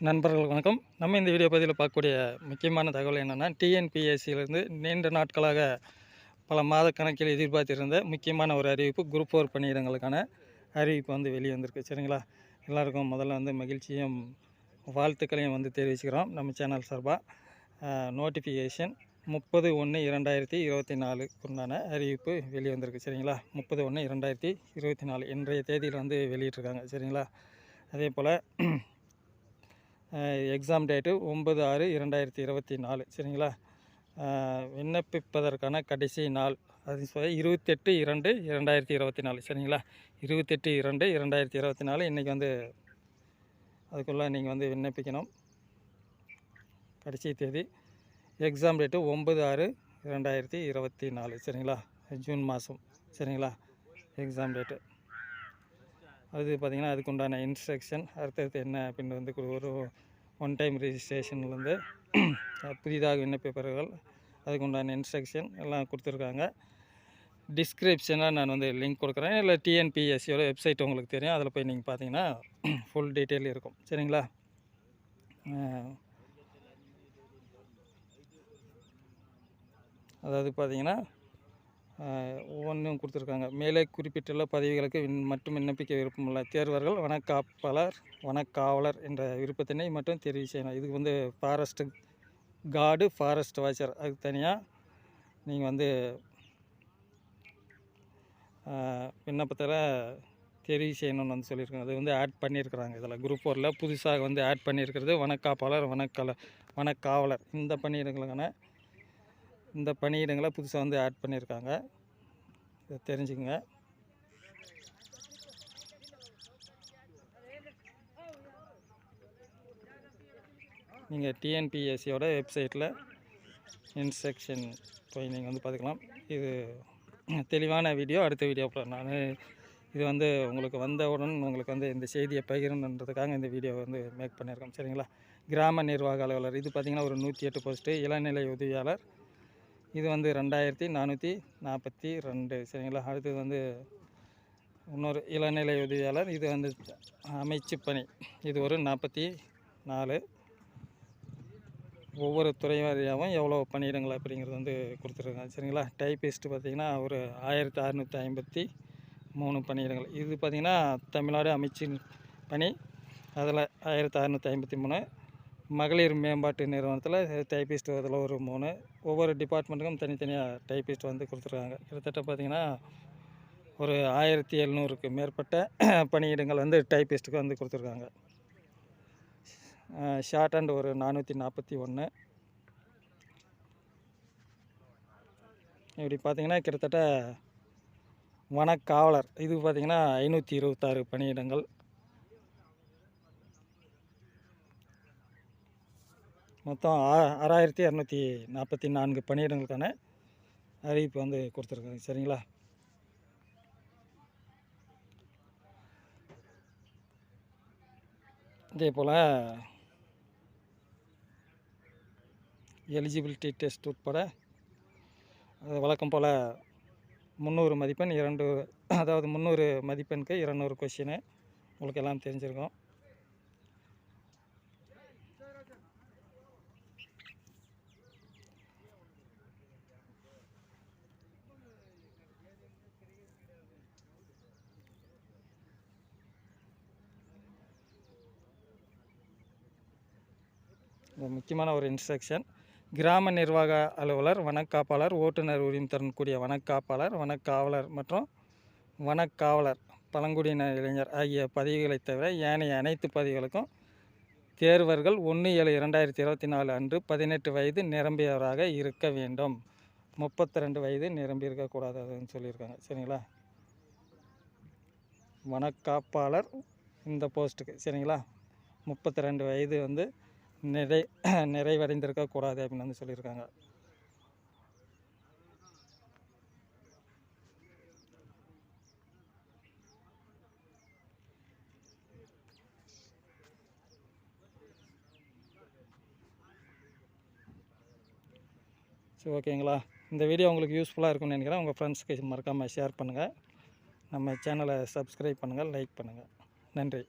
நண்பர்கள் வணக்கம். நம்ம இந்த வீடியோ பதிவில் பார்க்கக்கூடிய முக்கியமான தகவல் என்னென்னா டிஎன்பிஎஸ்சியிலிருந்து நீண்ட நாட்களாக பல மாத கணக்கில் எதிர்பார்த்திருந்த முக்கியமான ஒரு அறிவிப்பு குரூப் ஃபோர் பணியிடங்களுக்கான அறிவிப்பு வந்து வெளியே வந்திருக்கு சரிங்களா? எல்லாருக்கும் முதல்ல வந்து மகிழ்ச்சியும் வாழ்த்துக்களையும் வந்து தெரிவிச்சுக்கிறோம். நம்ம சேனல் சார்பாக நோட்டிஃபிகேஷன் முப்பது ஒன்று இரண்டாயிரத்தி இருபத்தி நாலுக்கு உண்டான அறிவிப்பு வெளியே வந்திருக்கு சரிங்களா? முப்பது ஒன்று இரண்டாயிரத்தி இருபத்தி நாலு இன்றைய தேதியில் வந்து வெளியிட்டிருக்காங்க. சரிங்களா? அதே போல் எக்ஸாம் டேட்டு ஒம்பது ஆறு இரண்டாயிரத்தி இருபத்தி நாலு. சரிங்களா? விண்ணப்பிப்பதற்கான கடைசி நாள். அது இருபத்தெட்டு இரண்டு இரண்டாயிரத்தி இருபத்தி நாலு. சரிங்களா? இருபத்தெட்டு இரண்டு இரண்டாயிரத்தி இருபத்தி நாலு. இன்றைக்கி வந்து அதுக்குள்ளே நீங்கள் வந்து விண்ணப்பிக்கணும். கடைசி தேதி. எக்ஸாம் டேட்டு ஒம்பது ஆறு இரண்டாயிரத்தி இருபத்தி நாலு. சரிங்களா? ஜூன் மாதம் சரிங்களா? எக்ஸாம் டேட்டு அது பார்த்திங்கன்னா அதுக்கு உண்டான இன்ஸ்ட்ரக்ஷன் அடுத்தடுத்து என்ன அப்படின்னு வந்து ஒரு ஒன் டைம் ரிஜிஸ்ட்ரேஷன்லேருந்து புதிதாக விண்ணப்பிப்பவர்கள் அதுக்கு உண்டான இன்ஸ்ட்ரக்ஷன் எல்லாம் கொடுத்துருக்காங்க. டிஸ்கிரிப்ஷனாக நான் வந்து லிங்க் கொடுக்குறேன். இல்லை டிஎன்பிஎஸ்சியோட வெப்சைட் உங்களுக்கு தெரியும். அதில் போய் நீங்கள் பார்த்தீங்கன்னா ஃபுல் டீட்டெயில் இருக்கும். சரிங்களா? அதாவது பார்த்தீங்கன்னா ஒவ்வொன்றும் கொடுத்துருக்காங்க. மேலே குறிப்பிட்டுள்ள பதவிகளுக்கு மட்டும் விண்ணப்பிக்க விருப்பமுள்ள தேர்வர்கள் வனக்காப்பாளர் வனக்காவலர் என்ற விருப்பத்தினை மட்டும் தெரிவு செய்யணும். இதுக்கு வந்து ஃபாரஸ்ட்டு கார்டு ஃபாரஸ்ட் வாட்சர் அதுக்கு தனியாக நீங்கள் வந்து விண்ணப்பத்தில் தெரிவு செய்யணும்னு வந்து சொல்லியிருக்காங்க. அது வந்து ஆட் பண்ணியிருக்கிறாங்க இதில். குரூப் ஃபோரில் புதுசாக வந்து ஆட் பண்ணியிருக்கிறது வனக்காப்பாளர் வனக்கல வனக்காவலர். இந்த பணியிடங்களுக்கான இந்த பணியிடங்களை புதுசாக வந்து ஆட் பண்ணியிருக்காங்க. இதை தெரிஞ்சுக்கங்க. நீங்கள் டிஎன்பிஎஸ்சியோட வெப்சைட்டில் இன்ஸ்ட்ரக்ஷன் போய் நீங்கள் வந்து பார்த்துக்கலாம். இது தெளிவான வீடியோ அடுத்த வீடியோ அப்புறம் நான் இது வந்து உங்களுக்கு வந்தவுடன் உங்களுக்கு வந்து இந்த செய்தியை பகிரணுன்றதுக்காக இந்த வீடியோ வந்து மேக் பண்ணியிருக்கோம். சரிங்களா? கிராம நிர்வாக அலுவலர். இது பார்த்திங்கன்னா ஒரு நூற்றி எட்டு போஸ்ட்டு இளநிலை உதவியாளர் இது வந்து ரெண்டாயிரத்தி நானூற்றி நாற்பத்தி ரெண்டு. சரிங்களா? அடுத்தது வந்து இன்னொரு இளநிலை உதவியாளர். இது வந்து அமைச்சு பணி. இது ஒரு நாற்பத்தி நாலு. ஒவ்வொரு துறை வாரியாகவும் எவ்வளோ பணியிடங்கள் அப்படிங்கிறது வந்து கொடுத்துருக்காங்க. சரிங்களா? டைப்பிஸ்ட்டு பார்த்திங்கன்னா ஒரு ஆயிரத்தி அறநூற்றி ஐம்பத்தி மூணு பணியிடங்கள். இது பார்த்திங்கன்னா தமிழ்நாடு அமைச்சின் பணி. அதில் ஆயிரத்தி அறநூற்றி ஐம்பத்தி மூணு. மகளிர் மேம்பாட்டு நிறுவனத்தில் டைப்பிஸ்ட் அதில் ஒரு மூணு. ஒவ்வொரு டிபார்ட்மெண்ட்டுக்கும் தனித்தனியாக டைப்பிஸ்ட் வந்து கொடுத்துருக்காங்க. கிட்டத்தட்ட பார்த்திங்கன்னா ஒரு ஆயிரத்தி எழுநூறுக்கு மேற்பட்ட பணியிடங்கள் வந்து டைப்பிஸ்ட்டுக்கு வந்து கொடுத்துருக்காங்க. ஷார்ட் ஹேண்ட் ஒரு நானூற்றி நாற்பத்தி ஒன்று இப்படி பார்த்தீங்கன்னா கிட்டத்தட்ட வனக்காவலர் இது பார்த்திங்கன்னா ஐநூற்றி இருபத்தாறு பணியிடங்கள். மொத்தம் ஆ ஆறாயிரத்தி இரநூத்தி நாற்பத்தி நான்கு பணியிடங்களுக்கான அறிவிப்பு வந்து கொடுத்துருக்காங்க. சரிங்களா? இதே போல் எலிஜிபிலிட்டி டெஸ்ட் உட்பட அது வழக்கம் போல் முந்நூறு மதிப்பெண் இரண்டு அதாவது முந்நூறு மதிப்பெண்க்கு இரநூறு கொஷினு உங்களுக்கு எல்லாம் தெரிஞ்சிருக்கும். முக்கியமான ஒரு இன்ஸ்ட்ரக்ஷன் கிராம நிர்வாக அலுவலர் வனக்காப்பாளர் ஓட்டுநர் உரிமை தரக்கூடிய வனக்காப்பாளர் வனக்காவலர் மற்றும் வனக்காவலர் பழங்குடியின இளைஞர் ஆகிய பதவிகளை தவிர ஏனைய அனைத்து பதவிகளுக்கும் தேர்வர்கள் ஒன்று ஏழு இரண்டாயிரத்தி இருபத்தி நாலு அன்று பதினெட்டு வயது நிரம்பியவராக இருக்க வேண்டும். முப்பத்தி ரெண்டு வயது நிரம்பி இருக்கக்கூடாதுன்னு சொல்லியிருக்காங்க. சரிங்களா? வனக்காப்பாளர் இந்த போஸ்ட்டுக்கு சரிங்களா? முப்பத்தி ரெண்டு வயது வந்து நிறை நிறைவடைந்திருக்க கூடாது அப்படின்னு வந்து சொல்லியிருக்காங்க. சரி ஓகேங்களா. இந்த வீடியோ உங்களுக்கு யூஸ்ஃபுல்லாக இருக்கும்னு நினைக்கிறேன். உங்கள் ஃப்ரெண்ட்ஸ்க்கு மறக்காமல் ஷேர் பண்ணுங்கள் நம்ம சேனலை சப்ஸ்கிரைப் பண்ணுங்கள் லைக் பண்ணுங்கள் நன்றி.